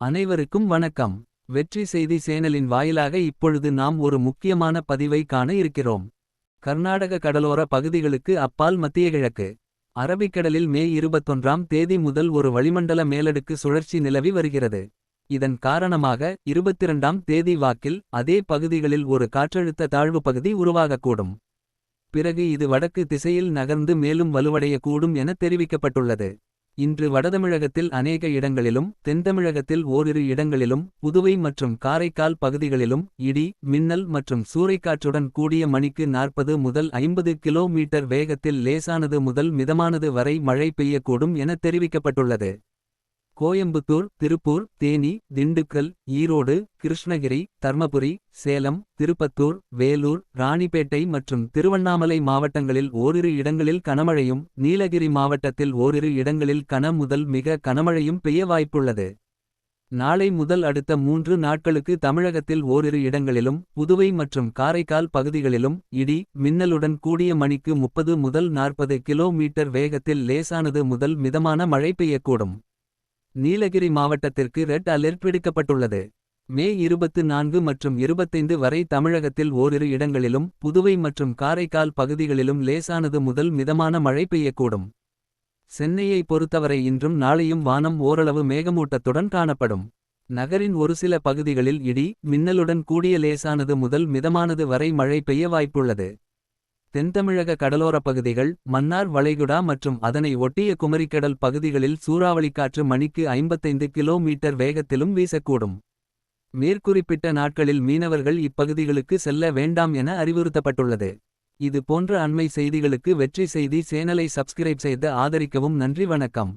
அனைவருக்கும் வணக்கம். வெற்றி செய்தி சேனலின் வாயிலாக இப்பொழுது நாம் ஒரு முக்கியமான பதிவை காண இருக்கிறோம். கர்நாடக கடலோர பகுதிகளுக்கு அப்பால் மத்திய கிழக்கு. அரபிக்கடலில் மே இருபத்தொன்றாம் தேதி முதல் ஒரு வளிமண்டல மேலடுக்கு சுழற்சி நிலவி வருகிறது. இதன் காரணமாக இருபத்திரண்டாம் தேதி வாக்கில் அதே பகுதிகளில் ஒரு காற்றழுத்த தாழ்வு பகுதி உருவாகக்கூடும். பிறகு இது வடக்கு திசையில் நகர்ந்து மேலும் வலுவடையக்கூடும் என தெரிவிக்கப்பட்டுள்ளது. இன்று வடதமிழகத்தில் அநேக இடங்களிலும் தென்தமிழகத்தில் ஓரிரு இடங்களிலும் புதுவை மற்றும் காரைக்கால் பகுதிகளிலும் இடி மின்னல் மற்றும் சூறைக்காற்றுடன் கூடிய மணிக்கு நாற்பது முதல் ஐம்பது கிலோமீட்டர் வேகத்தில் லேசானது முதல் மிதமானது வரை மழை பெய்யக்கூடும் என தெரிவிக்கப்பட்டுள்ளது. கோயம்புத்தூர் திருப்பூர் தேனி திண்டுக்கல் ஈரோடு கிருஷ்ணகிரி தர்மபுரி சேலம் திருப்பத்தூர் வேலூர் ராணிப்பேட்டை மற்றும் திருவண்ணாமலை மாவட்டங்களில் ஓரிரு இடங்களில் கனமழையும் நீலகிரி மாவட்டத்தில் ஓரிரு இடங்களில் கன முதல் மிக கனமழையும் பெய்ய வாய்ப்புள்ளது. நாளை முதல் அடுத்த மூன்று நாட்களுக்கு தமிழகத்தில் ஓரிரு இடங்களிலும் புதுவை மற்றும் காரைக்கால் பகுதிகளிலும் இடி மின்னலுடன் கூடிய மணிக்கு முப்பது முதல் நாற்பது கிலோமீட்டர் வேகத்தில் லேசானது முதல் மிதமான மழை பெய்யக்கூடும். நீலகிரி மாவட்டத்திற்கு ரெட் அலர்ட் விடுக்கப்பட்டுள்ளது. மே இருபத்து நான்கு மற்றும் இருபத்தைந்து வரை தமிழகத்தில் ஓரிரு இடங்களிலும் புதுவை மற்றும் காரைக்கால் பகுதிகளிலும் லேசானது முதல் மிதமான மழை பெய்யக்கூடும். சென்னையை பொறுத்தவரை இன்றும் நாளையும் வானம் ஓரளவு மேகமூட்டத்துடன் காணப்படும். நகரின் ஒரு சில பகுதிகளில் இடி மின்னலுடன் கூடிய லேசானது முதல் மிதமானது வரை மழை பெய்ய வாய்ப்புள்ளது. தென்தமிழக கடலோரப் பகுதிகள் மன்னார் வளைகுடா மற்றும் அதனை ஒட்டிய குமரிக்கடல் பகுதிகளில் சூறாவளிக்காற்று மணிக்கு ஐம்பத்தைந்து கிலோமீட்டர் வேகத்திலும் வீசக்கூடும். மேற்குறிப்பிட்ட நாட்களில் மீனவர்கள் இப்பகுதிகளுக்கு செல்ல வேண்டாம் என அறிவுறுத்தப்பட்டுள்ளது. இது போன்ற அண்மை செய்திகளுக்கு வெற்றி செய்தி சேனலை சப்ஸ்கிரைப் செய்து ஆதரிக்கவும் நன்றி வணக்கம்.